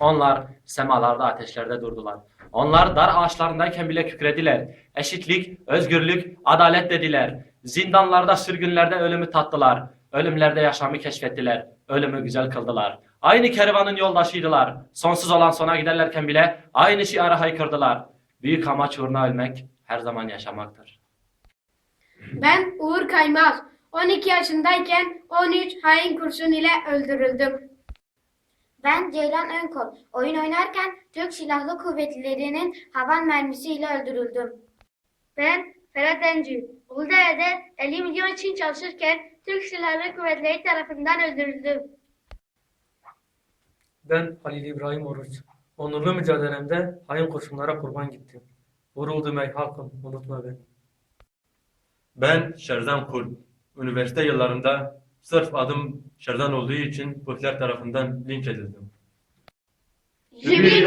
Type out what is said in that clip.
Onlar semalarda ateşlerde durdular. Onlar dar ağaçlarındayken bile kükrediler. Eşitlik, özgürlük, adalet dediler. Zindanlarda, sürgünlerde ölümü tattılar. Ölümlerde yaşamı keşfettiler. Ölümü güzel kıldılar. Aynı kervanın yoldaşıydılar. Sonsuz olan sona giderlerken bile aynı şiarı haykırdılar. Büyük amaç uğruna ölmek her zaman yaşamaktır. Ben Uğur Kaymaz. 12 yaşındayken 13 hain kurşun ile öldürüldüm. Ben Ceylan Önkol. Oyun oynarken Türk Silahlı Kuvvetleri'nin havan mermisiyle öldürüldüm. Ben Ferhat Encü. Uludağ'da 50 milyon için çalışırken Türk Silahlı Kuvvetleri tarafından öldürüldüm. Ben Halil İbrahim Oruç. Onurlu mücadelemde hain kurşunlara kurban gittim. Vuruldum ey halkım, unutma beni. Ben Şerzan Kul. Üniversite yıllarında sırf adım Şerzan olduğu için Kürtler tarafından linç edildim. Jübile